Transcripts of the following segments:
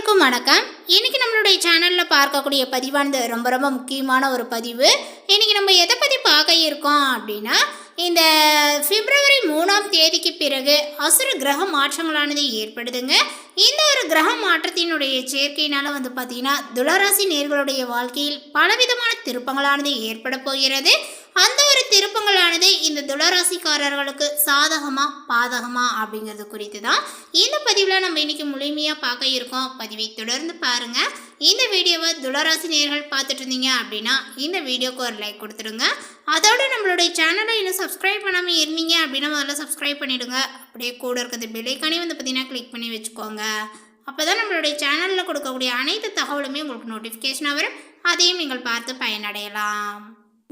அனைவருக்கும் வணக்கம். இன்னைக்கு நம்மளுடைய சேனலில் பார்க்கக்கூடிய பதிவானது ரொம்ப ரொம்ப முக்கியமான ஒரு பதிவு. இன்னைக்கு நம்ம எதை பற்றி பார்க்க இருக்கோம் அப்படின்னா இந்த பிப்ரவரி மூணாம் தேதிக்கு பிறகு அசுர கிரக மாற்றங்களானது ஏற்படுதுங்க. இந்த ஒரு கிரக மாற்றத்தினுடைய சேர்க்கையினால வந்து பார்த்தீங்கன்னா துளராசி நேர்களுடைய வாழ்க்கையில் பலவிதமான திருப்பங்களானது ஏற்பட போகிறது. அந்த ஒரு திருப்பங்களானது இந்த துளராசிக்காரர்களுக்கு சாதகமா பாதகமா அப்படிங்கிறது குறித்து தான் இந்த பதிவில் நம்ம இன்னைக்கு முழுமையாக பார்க்க இருக்கோம். பதிவை தொடர்ந்து பாருங்க. இந்த வீடியோவை துளராசி நேர்கள் பார்த்துட்டு இருந்தீங்க அப்படின்னா இந்த வீடியோக்கு ஒரு லைக் கொடுத்துடுங்க. அதோட நம்மளுடைய சேனலை இன்னும் சப்ஸ்கிரைப் பண்ணாமல் இருந்தீங்க அப்படின்னா முதல்ல சப்ஸ்கிரைப் பண்ணிடுங்க. அப்படியே கூட இருக்கிறது பெல்லைக்கானே வந்து பார்த்தீங்கன்னா கிளிக் பண்ணி வச்சுக்கோங்க. அப்போ தான் நம்மளுடைய சேனலில் கொடுக்கக்கூடிய அனைத்து தகவலுமே உங்களுக்கு நோட்டிஃபிகேஷனாக வரும். அதையும் நீங்கள் பார்த்து பயனடையலாம்.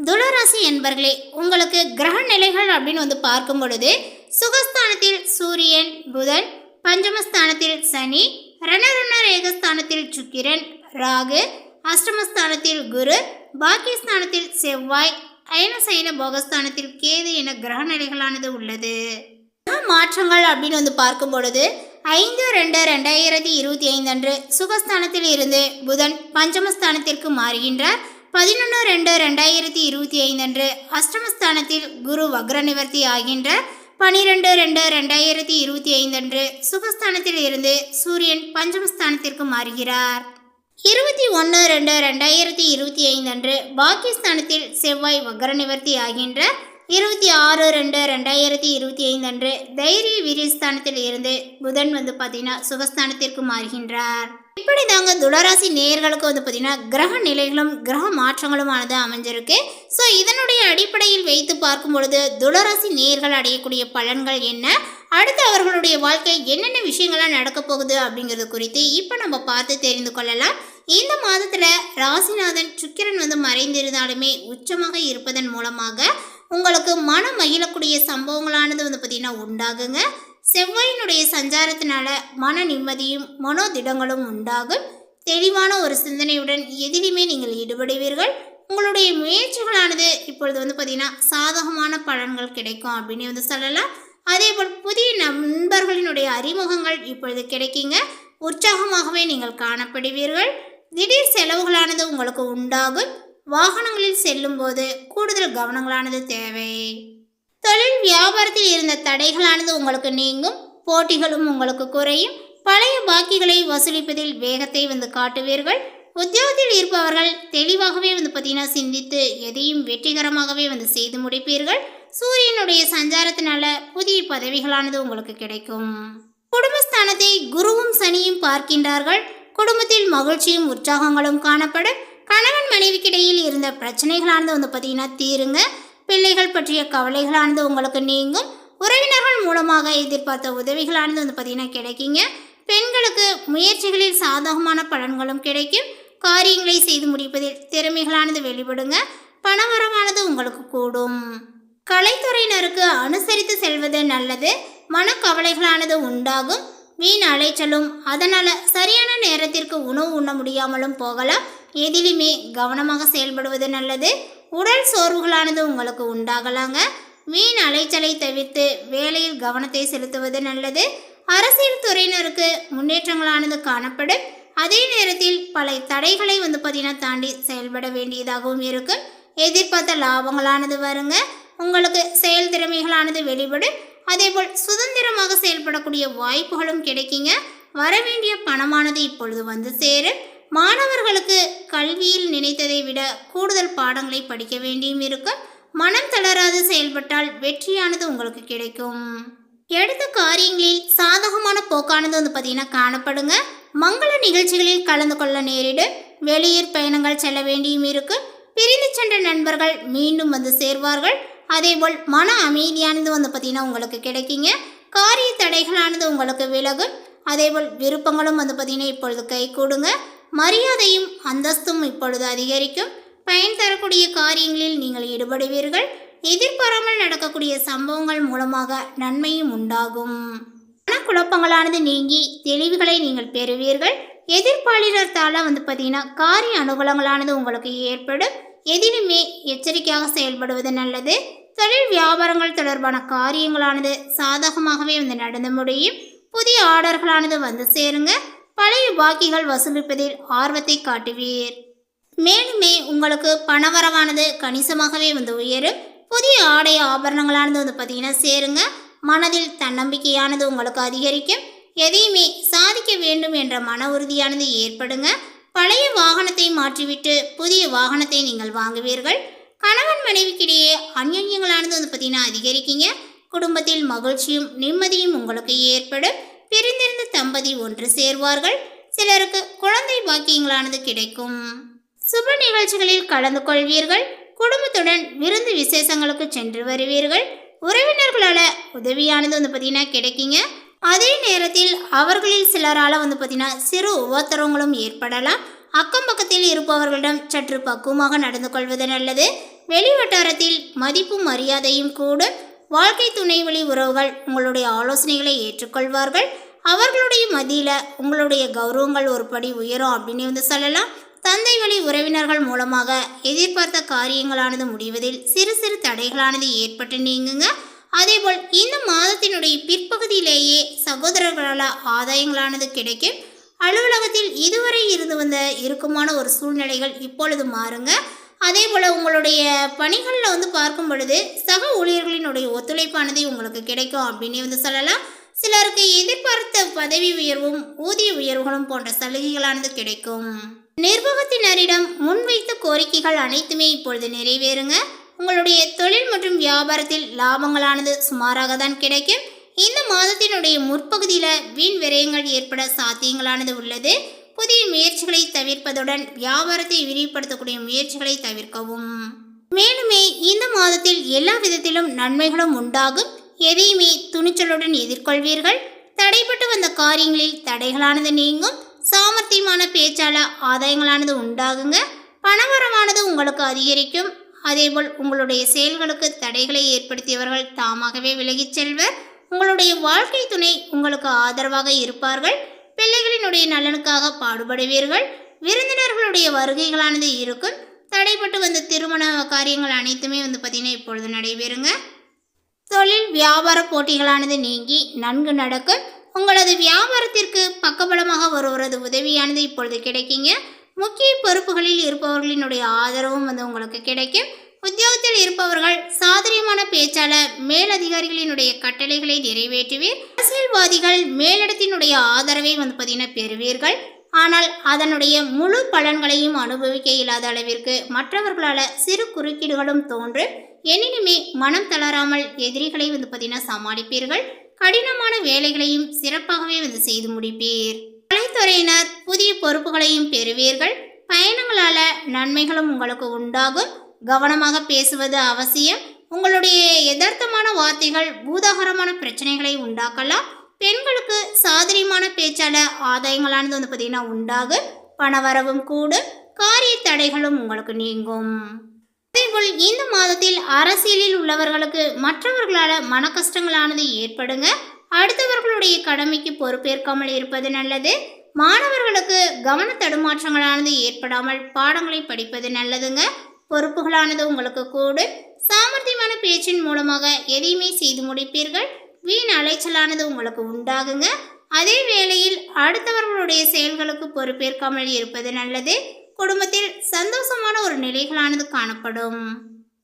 துளராசி என்பர்களே உங்களுக்கு கிரக நிலைகள் அப்படின்னு வந்து பார்க்கும் பொழுது சுகஸ்தானத்தில் சூரியன் புதன் பஞ்சமஸ்தானத்தில் சனி ரணருண ரேகஸ்தானத்தில் சுக்கிரன் ராகு அஷ்டமஸ்தானத்தில் குரு பாக்கியஸ்தானத்தில் செவ்வாய் அயனசைன போகஸ்தானத்தில் கேது என கிரக நிலைகளானது உள்ளது. கிரக மாற்றங்கள் அப்படின்னு வந்து பார்க்கும் பொழுது ஐந்து ரெண்டு ரெண்டாயிரத்தி இருபத்தி ஐந்து அன்று சுகஸ்தானத்தில் இருந்து புதன் பஞ்சமஸ்தானத்திற்கு மாறுகின்றார். பதினொன்று ரெண்டு ரெண்டாயிரத்தி இருபத்தி ஐந்து அன்று அஷ்டமஸ்தானத்தில் குரு வக்ர நிவர்த்தி ஆகின்ற பனிரெண்டு ரெண்டு ரெண்டாயிரத்தி இருபத்தி ஐந்து அன்று சுகஸ்தானத்தில் இருந்து சூரியன் பஞ்சமஸ்தானத்திற்கு மாறுகிறார். இருபத்தி ஒன்று ரெண்டு ரெண்டாயிரத்தி இருபத்தி ஐந்து அன்று பாகிஸ்தானத்தில் செவ்வாய் வக்ர நிவர்த்தி ஆகின்ற இருபத்தி ஆறு ரெண்டு ரெண்டாயிரத்தி இருபத்தி ஐந்து அன்று தைரிய வீரியஸ்தானத்தில் இருந்து புதன் வந்து பார்த்தீங்கன்னா சுகஸ்தானத்திற்கு மாறுகின்றார். இப்படி தாங்க துளராசி நேயர்களுக்கு வந்து பார்த்தீங்கன்னா கிரக நிலைகளும் கிரக மாற்றங்களுமானது அமைஞ்சிருக்கு. ஸோ இதனுடைய அடிப்படையில் வைத்து பார்க்கும் பொழுது துளராசி நேயர்கள் அடையக்கூடிய பலன்கள் என்ன? அடுத்து அவர்களுடைய வாழ்க்கை என்னென்ன விஷயங்கள்லாம் நடக்க போகுது அப்படிங்கிறது குறித்து இப்போ நம்ம பார்த்து தெரிந்து கொள்ளலாம். இந்த மாதத்தில் ராசிநாதன் சுக்கிரன் வந்து மறைந்திருந்தாலுமே உச்சமாக இருப்பதன் மூலமாக உங்களுக்கு மனம் மகிழக்கூடிய சம்பவங்களானது வந்து பார்த்திங்கன்னா உண்டாகுங்க. செவ்வாயினுடைய சஞ்சாரத்தினால மன நிம்மதியும் மனோதிடங்களும் உண்டாகும். தெளிவான ஒரு சிந்தனையுடன் எதிலுமே நீங்கள் ஈடுபடுவீர்கள். உங்களுடைய முயற்சிகளானது இப்பொழுது வந்து பார்த்திங்கன்னா சாதகமான பலன்கள் கிடைக்கும் அப்படின்னு வந்து சொல்லலாம். அதே போல் புதிய நண்பர்களினுடைய அறிமுகங்கள் இப்பொழுது கிடைக்குங்க. உற்சாகமாகவே நீங்கள் காணப்படுவீர்கள். திடீர் செலவுகளானது உங்களுக்கு உண்டாகும். வாகனங்களில் செல்லும் போது கூடுதல் கவனங்களானது தேவை. தொழில் வியாபாரத்தில் இருந்த தடைகளானது உங்களுக்கு நீங்கும் போட்டிகளும் உங்களுக்கு குறையும். பழைய பாக்கிகளை வசூலிப்பதில் வேகத்தை வந்து காட்டுவீர்கள். உத்தியோகத்தில் இருப்பவர்கள் தெளிவாகவே வந்து பார்த்தீங்கன்னா சிந்தித்து எதையும் வெற்றிகரமாகவே வந்து செய்து முடிப்பீர்கள். சூரியனுடைய சஞ்சாரத்தினால புதிய பதவிகளானது உங்களுக்கு கிடைக்கும். குடும்பஸ்தானத்தை குருவும் சனியும் பார்க்கின்றார்கள். குடும்பத்தில் மகிழ்ச்சியும் உற்சாகங்களும் காணப்படும். கணவன் மனைவிக்கிடையில் இருந்த பிரச்சனைகளானது வந்து பார்த்தீங்கன்னா தீருங்க. பிள்ளைகள் பற்றிய கவலைகளானது உங்களுக்கு நீங்கும். உறவினர்கள் மூலமாக எதிர்பார்த்த உதவிகளானது வந்து பார்த்தீங்கன்னா கிடைக்குங்க. பெண்களுக்கு முயற்சிகளில் சாதகமான பலன்களும் கிடைக்கும். காரியங்களை செய்து முடிப்பதில் திறமைகளானது வெளிப்படுங்க. பணவரவானது உங்களுக்கு கூடும். கலைத்துறையினருக்கு அனுசரித்து செல்வது நல்லது. மனக்கவலைகளானது உண்டாகும். வீண் அலைச்சலும் அதனால் சரியான நேரத்திற்கு உணவு உண்ண முடியாமலும் போகலாம். எதிலுமே கவனமாக செயல்படுவது நல்லது. உடல் சோர்வுகளானது உங்களுக்கு உண்டாகலாங்க. வீண் அலைச்சலை தவிர்த்து வேலையில் கவனத்தை செலுத்துவது நல்லது. அரசியல் துறையினருக்கு முன்னேற்றங்களானது காணப்படும். அதே நேரத்தில் பல தடைகளை வந்து பார்த்தீங்கன்னா தாண்டி செயல்பட வேண்டியதாகவும் இருக்கும் எதிர்பார்த்த லாபங்களானது வருங்க. உங்களுக்கு செயல் திறமைகளானது வெளிப்படும். அதேபோல் சுதந்திரமாக செயல்படக்கூடிய வாய்ப்புகளும் கிடைக்குங்க. வரவேண்டிய பணமானது இப்பொழுது வந்து சேரும். மாணவர்களுக்கு கல்வியில் நினைத்ததை விட கூடுதல் பாடங்களை படிக்க வேண்டியும் இருக்க. மனம் தளராது செயல்பட்டால் வெற்றியானது உங்களுக்கு கிடைக்கும். எடுத்த காரியங்களில் சாதகமான போக்கானது வந்து பார்த்தீங்கன்னா காணப்படுங்க. மங்கள நிகழ்ச்சிகளில் கலந்து கொள்ள நேரிடு. வெளியூர் பயணங்கள் செல்ல வேண்டியும் இருக்கு. பிரிந்து சென்ற நண்பர்கள் மீண்டும் வந்து சேர்வார்கள். அதேபோல் மன அமைதியானது வந்து பார்த்தீங்கன்னா உங்களுக்கு கிடைக்குங்க. காரிய தடைகளானது உங்களுக்கு விலகும். அதேபோல் விருப்பங்களும் வந்து பார்த்தீங்கன்னா இப்பொழுது கை கூடுங்க. மரியாதையும் அந்தஸ்தும் இப்பொழுது அதிகரிக்கும். பயன் தரக்கூடிய காரியங்களில் நீங்கள் ஈடுபடுவீர்கள். எதிர்பாராமல் நடக்கக்கூடிய சம்பவங்கள் மூலமாக நன்மையும் உண்டாகும். மனக்குழப்பங்களானது நீங்கி தெளிவுகளை நீங்கள் பெறுவீர்கள். எதிர்ப்பாளர்களால் வந்து பார்த்தீங்கன்னா காரிய அனுகூலங்களானது உங்களுக்கு ஏற்படும். எதிலுமே எச்சரிக்கையாக செயல்படுவது நல்லது. தொழில் வியாபாரங்கள் தொடர்பான காரியங்களானது சாதகமாகவே வந்து நடந்து முடியும். புதிய ஆர்டர்களானது வந்து சேருங்க. பழைய பாக்கிகள் வசூலிப்பதில் ஆர்வத்தை காட்டுவீர். மேலுமே உங்களுக்கு பணவரவானது கணிசமாகவே வந்து உயரும். புதிய ஆடை ஆபரணங்களானது வந்து பார்த்தீங்கன்னா சேருங்க. மனதில் தன்னம்பிக்கையானது உங்களுக்கு அதிகரிக்கும். எதையுமே சாதிக்க வேண்டும் என்ற மன உறுதியானது ஏற்படுங்க. பழைய வாகனத்தை மாற்றிவிட்டு புதிய வாகனத்தை நீங்கள் வாங்குவீர்கள். கணவன் மனைவிக்கிடையே அந்யோன்யங்களானது வந்து பார்த்தீங்கன்னா அதிகரிக்கீங்க. குடும்பத்தில் மகிழ்ச்சியும் நிம்மதியும் உங்களுக்கு ஏற்படும். பிரிந்திருந்த தம்பதி ஒன்று சேர்வார்கள். சிலருக்கு குழந்தை பாக்கியங்களானது கிடைக்கும். சுப நிகழ்ச்சிகளில் கலந்து கொள்வீர்கள். குடும்பத்துடன் விருந்து விசேஷங்களுக்கு சென்று வருவீர்கள். உறவினர்களால் உதவியானது வந்து பார்த்தீங்கன்னா கிடைக்குங்க. அதே நேரத்தில் அவர்களில் சிலரால் வந்து பார்த்தீங்கன்னா சிறு உபத்திரவங்களும் ஏற்படலாம். அக்கம் பக்கத்தில் இருப்பவர்களிடம் சற்று பக்குவமாக நடந்து கொள்வது நல்லது. வெளி வட்டாரத்தில் மதிப்பும் மரியாதையும் கூடும். வாழ்க்கை துணை வழி உறவுகள் உங்களுடைய ஆலோசனைகளை ஏற்றுக்கொள்வார்கள். அவர்களுடைய மதியில் உங்களுடைய கௌரவங்கள் ஒரு படி உயரும் அப்படின்னு வந்து சொல்லலாம். தந்தை வழி உறவினர்கள் மூலமாக எதிர்பார்த்த காரியங்களானது முடிவதில் சிறு சிறு தடைகளானது ஏற்பட்டு நீங்குங்க. அதேபோல் இந்த மாதத்தினுடைய பிற்பகுதியிலேயே சகோதரர்களால் ஆதாயங்களானது கிடைக்கும். அலுவலகத்தில் இதுவரை இருந்து வந்த இறுக்கமான ஒரு சூழ்நிலைகள் இப்பொழுது மாறுங்க. அதே போல் உங்களுடைய பணிகளில் வந்து பார்க்கும் பொழுது சக ஊழியர்களினுடைய ஒத்துழைப்பானது உங்களுக்கு கிடைக்கும் அப்படின்னு வந்து சொல்லலாம். சிலருக்கு எதிர்பார்த்த பதவி உயர்வும் ஊதிய உயர்வுகளும் போன்ற சலுகைகளானது கிடைக்கும். நிர்வாகத்தினரிடம் முன்வைத்த கோரிக்கைகள் அனைத்துமே இப்பொழுது நிறைவேறுங்க. உங்களுடைய தொழில் மற்றும் வியாபாரத்தில் லாபங்களானது சுமாராக தான் கிடைக்கும். இந்த மாதத்தினுடைய முற்பகுதியில் வீண் விரயங்கள் ஏற்பட சாத்தியங்களானது உள்ளது. புதிய முயற்சிகளை தவிர்ப்பதுடன் வியாபாரத்தை விரிவுபடுத்தக்கூடிய முயற்சிகளை தவிர்க்கவும். மேலுமே இந்த மாதத்தில் எல்லா விதத்திலும் நன்மைகளும் உண்டாகும். எதையுமே துணிச்சலுடன் எதிர்கொள்வீர்கள். தடைப்பட்டு வந்த காரியங்களில் தடைகளானது நீங்கும். சாமர்த்தியமான பேச்சால ஆதாயங்களானது உண்டாகுங்க. பணவரமானது உங்களுக்கு அதிகரிக்கும். அதேபோல் உங்களுடைய செயல்களுக்கு தடைகளை ஏற்படுத்தியவர்கள் தாமாகவே விலகிச் செல்வர். உங்களுடைய வாழ்க்கை துணை உங்களுக்கு ஆதரவாக இருப்பார்கள். பிள்ளைகளினுடைய நலனுக்காக பாடுபடுவீர்கள். விருந்தினர்களுடைய வருகைகளானது இருக்கும். தடைப்பட்டு வந்த திருமண காரியங்கள் அனைத்துமே வந்து பார்த்திங்கன்னா இப்பொழுது நடைபெறுங்க. தொழில் வியாபார போட்டிகளானது நீங்கி நன்கு நடக்கும். உங்களது வியாபாரத்திற்கு பக்கபலமாக ஒருவரது உதவியானது இப்பொழுது கிடைக்குங்க. முக்கிய பொறுப்புகளில் இருப்பவர்களினுடைய ஆதரவும் வந்து உங்களுக்கு கிடைக்கும். உத்தியோகத்தில் இருப்பவர்கள் சாதுரியமான பேச்சாளர் மேலதிகாரிகளினுடைய கட்டளைகளை நிறைவேற்றுவீர். அரசியல்வாதிகள் மேலிடத்தினுடைய ஆதரவை வந்து பார்த்தீங்கன்னா பெறுவீர்கள். ஆனால் அதனுடைய முழு பலன்களையும் அனுபவிக்க இல்லாத அளவிற்கு மற்றவர்களால் சிறு குறுக்கீடுகளும் தோன்றும் எனினுமே மனம் தளராமல் எதிரிகளை வந்து பார்த்தீங்கன்னா சமாளிப்பீர்கள். கடினமான வேலைகளையும் சிறப்பாகவே வந்து செய்து முடிப்பீர். கலைத்துறையினர் புதிய பொறுப்புகளையும் பெறுவீர்கள். பயணங்களால நன்மைகளும் உங்களுக்கு உண்டாகும். கவனமாக பேசுவது அவசியம். உங்களுடைய யதார்த்தமான வார்த்தைகள் பூதாகரமான பிரச்சனைகளை உண்டாக்கலாம். பெண்களுக்கு சாதுரியமான பேச்சால ஆதாயங்களானது வந்து பார்த்தீங்கன்னா உண்டாகும். பணவரவும் கூடும். காரிய தடைகளும் உங்களுக்கு நீங்கும். அதேபோல் இந்த மாதத்தில் அரசியலில் உள்ளவர்களுக்கு மற்றவர்களால் மன கஷ்டங்களானது ஏற்படுங்க. அடுத்தவர்களுடைய கடமைக்கு பொறுப்பேற்காமல் இருப்பது நல்லது. மாணவர்களுக்கு கவன தடுமாற்றங்களானது ஏற்படாமல் பாடங்களை படிப்பது நல்லதுங்க. பொறுப்புகளானது உங்களுக்கு கூடும். சாமர்த்தியமான பேச்சின் மூலமாக எதையுமே செய்து முடிப்பீர்கள். வீண் அலைச்சலானது உங்களுக்கு உண்டாகுங்க. அதே வேளையில் அடுத்தவர்களுடைய செயல்களுக்கு பொறுப்பேற்காமல் இருப்பது நல்லது. குடும்பத்தில் சந்தோஷமான ஒரு நிலைகளானது காணப்படும்.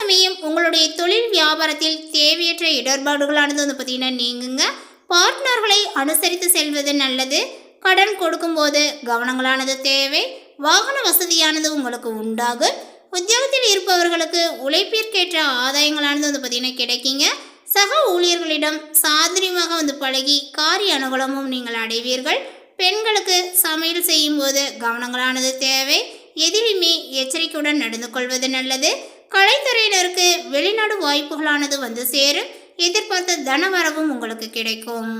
சமயம் உங்களுடைய தொழில் வியாபாரத்தில் தேவையற்ற இடர்பாடுகளானது வந்து பார்த்தீங்கன்னா நீங்குங்க. பார்ட்னர்களை அனுசரித்து செல்வது நல்லது. கடன் கொடுக்கும்போது கவனங்களானது தேவை. வாகன வசதியானது உங்களுக்கு உண்டாகும். உத்தியோகத்தில் இருப்பவர்களுக்கு உழைப்பிற்கேற்ற ஆதாயங்களானது வந்து பார்த்தீங்கன்னா கிடைக்குங்க. சக ஊழியர்களிடம் சாதுரியமாக வந்து பழகி காரிய அனுகூலமும் நீங்கள் அடைவீர்கள். பெண்களுக்கு சமையல் செய்யும்போது கவனங்களானது தேவை. எதிலுமே எச்சரிக்கையுடன் நடந்து கொள்வது நல்லது. கலைத்துறையினருக்கு வெளிநாடு வாய்ப்புகளானது வந்து சேரும். எதிர்பார்த்த தனவரவும் உங்களுக்கு கிடைக்கும்.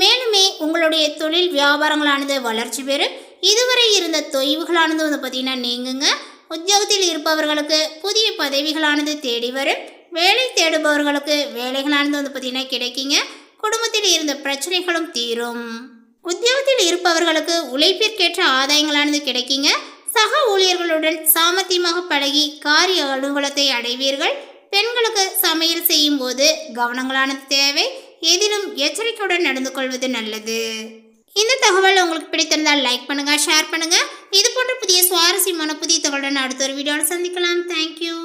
மேலுமே உங்களுடைய தொழில் வியாபாரங்களானது வளர்ச்சி பெறும். இதுவரை இருந்த தொய்வுகளானது வந்து பார்த்தீங்கன்னா நீங்குங்க. உத்தியோகத்தில் இருப்பவர்களுக்கு புதிய பதவிகளானது தேடி வரும். வேலை தேடுபவர்களுக்கு வேலைகளானது வந்து பார்த்தீங்கன்னா கிடைக்குங்க. குடும்பத்தில் இருந்த பிரச்சனைகளும் தீரும். உத்தியோகத்தில் இருப்பவர்களுக்கு உழைப்பிற்கேற்ற ஆதாயங்களானது கிடைக்குங்க. சக ஊழியர்களுடன் சாமர்த்தியமாக பழகி காரிய அலுவலகத்தை அடைவீர்கள். பெண்களுக்கு சமையல் செய்யும் போது கவனங்களானது தேவை. எதிலும் எச்சரிக்கையுடன் நடந்து கொள்வது நல்லது. இந்த தகவல் உங்களுக்கு பிடித்திருந்தால் லைக் பண்ணுங்கள் ஷேர் பண்ணுங்கள் இது போன்ற புதிய சுவாரஸ்யமான புதிய தகவலுடன் அடுத்த ஒரு வீடியோவில் சந்திக்கலாம். தேங்க்யூ